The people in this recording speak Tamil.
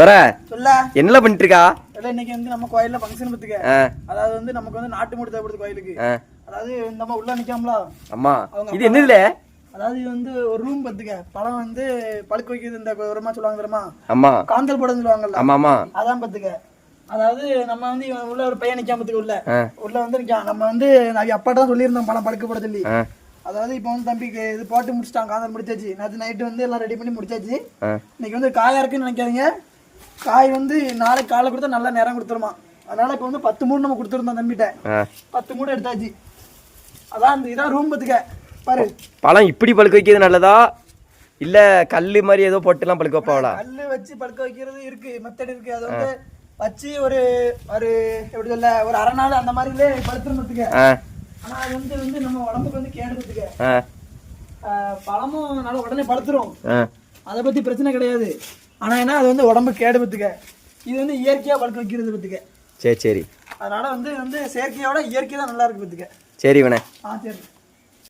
தர. சொல்ல. என்னல பண்ணிட்டு இருக்கா இல்ல இன்னைக்கு வந்து நம்ம கோயில்ல ஃபங்க்ஷன் பத்துக்க. அதாவது வந்து நமக்கு வந்து நாட்டு மூடி தேவைப்படுது கோயிலுக்கு. அதாவது இந்த அம்மா உள்ள நிக்காமல? அம்மா அவங்க இது என்னதுல? அதாவது இது வந்து ஒரு ரூம் பத்துக்க. பழம் வந்து பழுக்க வைக்கிறது இந்த உரமா சொல்லுவாங்க தெரியுமா? அம்மா காந்தல் போடுன்னு சொல்லுவாங்கல்ல? ஆமா ஆமா. அதான் பத்துக்க. அதாவது நம்ம வந்து உள்ள ஒரு பையன் நிக்காம பத்துக்க உள்ள. உள்ள வந்து நிக்கான். நம்ம வந்து அவங்க அப்பாட்ட தான் சொல்லியிருந்தோம் பழம் பழுக்க போட சொல்லி. அதாவது இப்போ வந்து தம்பிக்கு இது போட்டு முடிச்சிட்டான் காந்தல் முடிச்சாச்சு. நேற்று நைட்டு வந்து எல்லாம் ரெடி பண்ணி முடிச்சாச்சு. இன்னைக்கு வந்து காயா இருக்குன்னு நினைக்காதீங்க. காய் வந்து நாளைக்கு காலை கொடுத்தா நல்லா நேரம் கொடுத்துருமா. அதனால இப்போ வந்து பத்து மூணு நம்ம கொடுத்துருந்தோம் தம்பிட்ட. பத்து மூணு எடுத்தாச்சு. அதான் இந்த இதான் ரூம் பத்துக்க. பாரு. பழம் இப்படி பழுக்க வைக்கிறது நல்லதா? இல்ல கல்லு மாதிரி ஏதோ போட்டுலாம் பழுக்க வைப்பாவளா கல்லு வச்சு பழுக்க வைக்கிறது இருக்கு மெத்தட் இருக்கு. அது வந்து வச்சு ஒரு ஒரு எப்படி சொல்ல ஒரு அரை நாள் அந்த மாதிரிலே ஆ, ஆனா அது வந்து வந்து நம்ம உடம்புக்கு வந்து கேடு பத்துக்க ஆ, ஆஹ் பழமும் நல்லா உடனே பழுத்துரும். அதை பத்தி பிரச்சனை கிடையாது. ஆனா என்ன அது வந்து உடம்பு கேடு பத்துக்க. இது வந்து இயற்கையா பழுக்க வைக்கிறது பத்துக்க. சரி சரி. அதனால வந்து வந்து செயற்கையோட இயற்கை தான் நல்லா இருக்கு பத்துக்க. சரி இவனே. ஆ சரி.